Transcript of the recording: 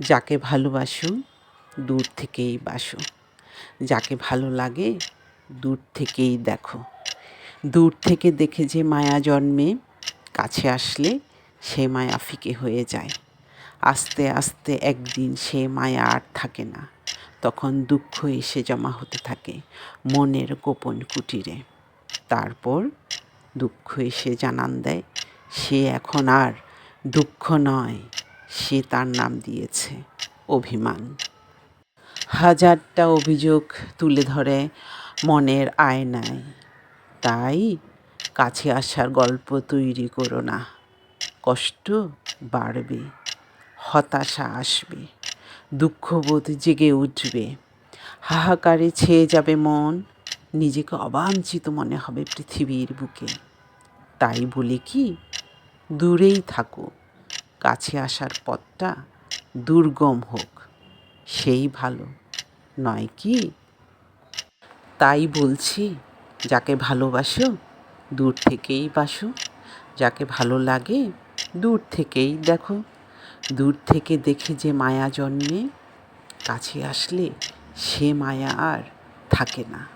যাকে ভালোবাসো, দূর থেকেই বাসো। যাকে ভালো লাগে, দূর থেকেই দেখো। দূর থেকে দেখে যে মায়া জন্মে, কাছে আসলে সে মায়া ফিকে হয়ে যায়। আস্তে আস্তে একদিন সে মায়া আর থাকে না। তখন দুঃখ এসে জমা হতে থাকে মনের গোপন কুটিরে। তারপর দুঃখ এসে জানান দেয়, সে এখন আর দুঃখ নয়। সে তার নাম দিয়েছে অভিমান। হাজারটা অভিযোগ তুলে ধরে মনের আয়নায়। তাই কাছে আসার গল্প তৈরি করো না। কষ্ট বাড়বে, হতাশা আসবে, দুঃখবোধ জেগে উঠবে। হাহাকারে ছেয়ে যাবে মন, নিজেকে অবাঞ্ছিত মনে হবে পৃথিবীর বুকে। তাই বলে কি? দূরেই থাকো। কাছে আসার পথটা দুর্গম হোক, সেই ভালো। নয় কি? তাই বলছি, যাকে ভালোবাসো, দূর থেকেই বাসো। যাকে ভালো লাগে, দূর থেকেই দেখো। দূর থেকে দেখে যে মায়া জন্মে, কাছে আসলে সে মায়া আর থাকে না।